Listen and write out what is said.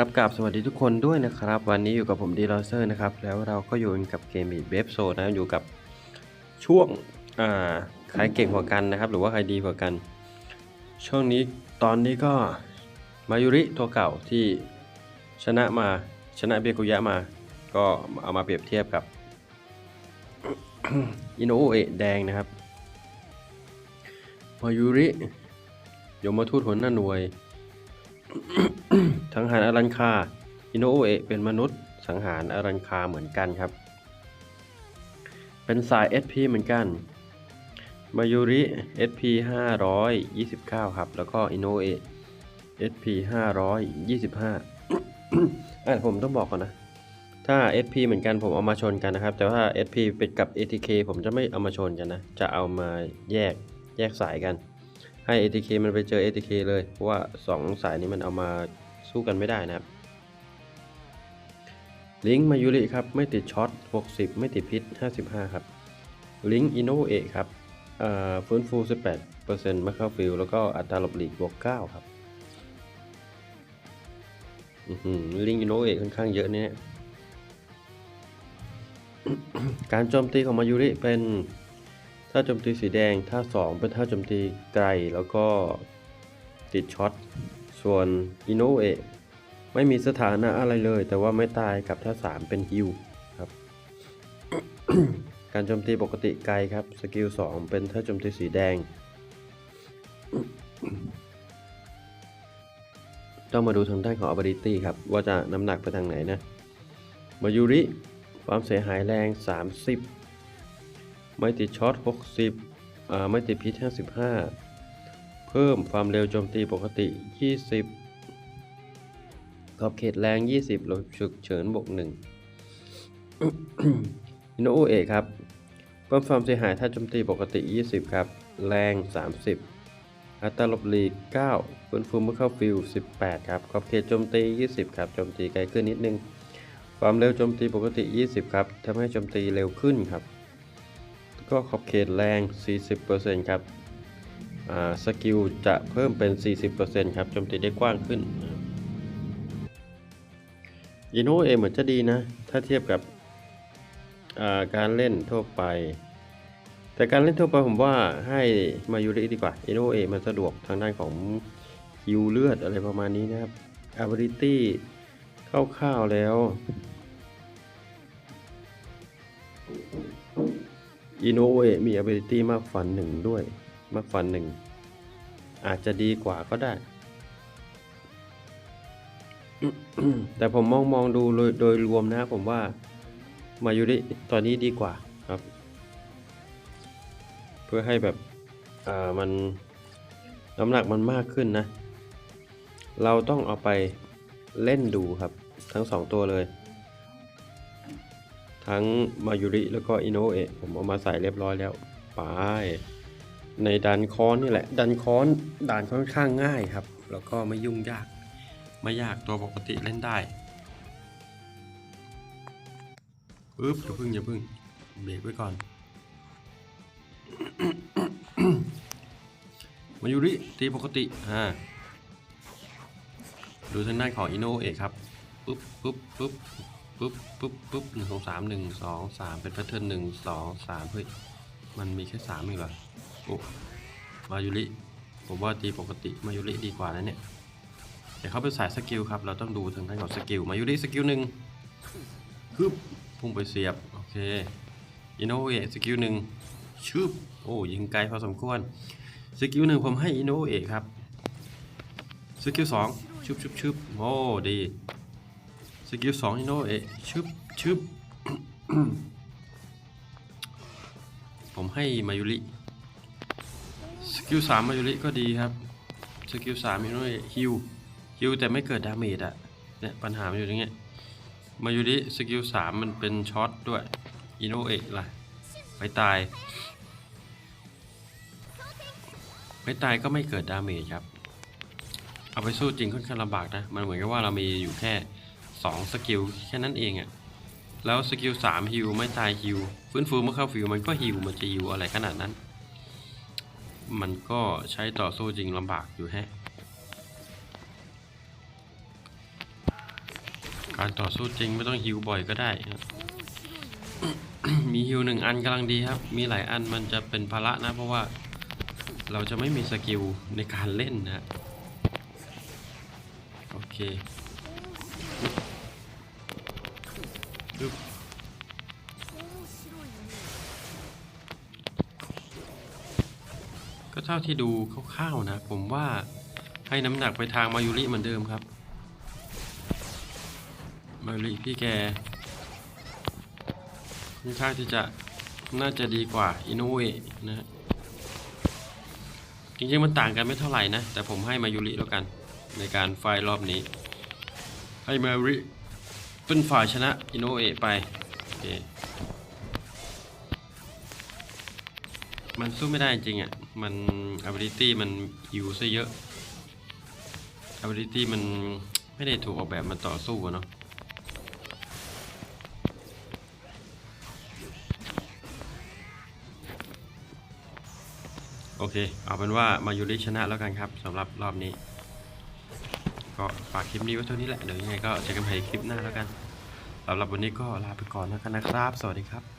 ครับกับสวัสดีทุกคนด้วยนะครับ วันนี้อยู่กับผมดีลอเซอร์นะครับ แล้วเราก็อยู่กับเกมบีเบฟโซนะอยู่กับช่วงอ่าใครเก่งกว่ากันนะครับ หรือว่าใครดีกว่ากัน ช่วงนี้ตอนนี้ก็มายุริตัวเก่าที่ชนะมาชนะเบกุยะมา ก็เอามาเปรียบเทียบกับอินโนเอะแดงนะครับมายุริยมทูตหัวหน้าหน่วย สังหารอารันคาอินโนเอะเป็นมนุษย์สังหารอารันคาเหมือนกันครับ เป็นสาย SP เหมือนกันมายุริ SP 529 ครับ แล้วก็อินโนเอะ SP 525อะผมต้องบอกก่อนนะ ถ้า SP เหมือนกันผมเอามาชนกันนะครับ แต่ว่า SP เป็นกับ ATK ผมจะไม่เอามาชนกันนะ จะเอามาแยกแยกสายกัน ให้ ATK มันไปเจอ ATK เลย เพราะว่า 2 สายนี้มันเอามาสู้กันไม่ได้นะครับ ลิงก์มายุริครับ ไม่ติดช็อต 60 ไม่ติดพิษ 55 ครับ ลิงก์อินโนเอะครับฟื้นฟู 18%มาเข้าฟิลแล้วก็อัตราหลบหลีกบวก 9 ครับลิงก์อินโนเอะค่อนข้างเยอะเนี่ยการโจมตีของมายุริเป็น ท่าโจมตีสีแดงท่า2เป็นท่าโจมตีไกลแล้วก็ติดช็อต ส่วนอินโนเอะไม่มีสถานะอะไรเลย แต่ว่าไม่ตายกับท่า 3 เป็นฮิวครับ การโจมตีปกติไกลครับ สกิล 2 เป็นท่าโจมตีสีแดง ต้องมาดูทางด้านของ ability ครับ ว่าจะน้ำหนักไปทางไหนนะมายุริ ความเสียหายแรง 30 ไม่ติดช็อต 60อ่าไม่ติดพิษ 55 เพิ่มความเร็วโจมตีปกติ 20 ขอบเขตแรง 20ลดฉุกเฉินบวก1อินโนเอะครับ เพิ่มความเสียหายถ้าโจมตีปกติ 20 ครับ แรง 30 อัตราลบหลีก 9ฟื้นฟูเมื่อเข้าฟิล 18 ครับ ขอบเขตโจมตี 20 ครับโจมตีไกลขึ้นนิดนึง ความเร็วโจมตีปกติ 20 ครับทำให้โจมตีเร็วขึ้นครับ ก็ขอบเขตแรง 40%ครับสกิลจะเพิ่มเป็น 40%ครับโจมตีได้กว้างขึ้นอินโนเอเหมือนจะดีนะ ถ้าเทียบกับาการเล่นทั่วไป แต่การเล่นทั่วไปผมว่าให้มายูริดีกว่าอินโนเอมันสะดวกทางด้านของฮิวเลือดอะไรประมาณนี้นะครับ ability คร่าวๆแล้ว อินโนเอะมี ability มากฟันหนึ่งด้วย มากฟันหนึ่งอาจจะดีกว่าก็ได้ แต่ผมมองมองดูโดยโดยรวมนะผมว่ามายุริตอนนี้ดีกว่าครับ เพื่อให้แบบมันน้ำหนักมันมากขึ้นนะ เราต้องเอาไปเล่นดูครับทั้งสองตัวเลย ทั้งมายุริแล้วก็อินโนเอะผมเอามาใส่เรียบร้อยแล้วไปในดันคอนนี่แหละ ดันคอนด่านค่อนข้างง่ายครับ แล้วก็ไม่ยุ่งยาก ไม่ยากตัวปกติเล่นได้ปึ๊บอย่าพึ่งอย่าพึ่งเบรกไว้ก่อน มายุริตีปกติอ่าดูทางด้านของอินโนเอะครับปึ๊บปึ๊บปึ๊บ ปุ๊บปุ๊บปุ๊บหนึ่งสองสามหนึ่งสองสามเป็นแพทเทิร์นหนึ่งสองสามเฮ้ยมันมีแค่สามเองเหรอโอ้มายุริผมว่าตีปกติมายุริดีกว่านะเนี่ยเดี๋ยวเขาเป็นสายสกิลครับ เราต้องดูทางด้านของสกิลมายุริสกิลหนึ่งฮึบพุ่งไปเสียบ โอเคอินโนเอะสกิลหนึ่งชึบโอ้ยิงไกลพอสมควรสกิลหนึ่งผมให้อินโนเอะครับสกิลสองชึบชึบชึบโอ้ดี สกิลสองอินโนเอะชึบชึบผมให้มายุริสกิลสามมายุริก็ดีครับสกิลสามอินโนเอะฮิวฮิวแต่ไม่เกิดดาเมจอะเนี่ยปัญหามันอยู่ตรงเนี้ยมายุริสกิลสามมันเป็นช็อตด้วยอินโนเอะล่ะไม่ตายไม่ตายก็ไม่เกิดดาเมจครับ เอาไปสู้จริงค่อนข้างลำบากนะ มันเหมือนกับว่าเรามีอยู่แค่ 2สกิลแค่นั้นเองอะ่ะแล้วสกิล3ฮิวไม่ตายฮิวฟื้นฟูเมื่อเข้าฟิวมันก็ฮิวมันจะฮิวอะไรขนาดนั้น มันก็ใช้ต่อสู้จริงลำบากอยู่แฮะการต่อสู้จริงไม่ต้องฮิวบ่อยก็ได้ครับมีฮิวหนึ่งอันกำลังดีครับ มีหลายอันมันจะเป็นภาระนะ เพราะว่าเราจะไม่มีสกิลในการเล่นนะฮะโอเค ปึ๊บก็เท่าที่ดูคร่าวๆนะ ผมว่าให้น้ำหนักไปทางมายุริเหมือนเดิมครับ มายุริพี่แกค่อนข้างที่จะน่าจะดีกว่าอินโนเวนะฮะจริงๆมันต่างกันไม่เท่าไหร่นะ แต่ผมให้มายุริแล้วกัน ในการไฟล์รอบนี้ ให้มายุริ เป็นฝ่ายชนะอินโนเวไปโอเคมันสู้ไม่ได้จริงอะ มัน ability มันฮิวซะเยอะ ability มันไม่ได้ถูกออกแบบมาต่อสู้เนาะโอเค เอาเป็นว่ามายูริชนะแล้วกันครับสำหรับรอบนี้ ก็ฝากคลิปนี้ไว้เท่านี้แหละ เดี๋ยวยังไงก็เจอกันใหม่คลิปหน้าแล้วกันสำหรับวันนี้ก็ลาไปก่อนแล้วกันนะครับ สวัสดีครับ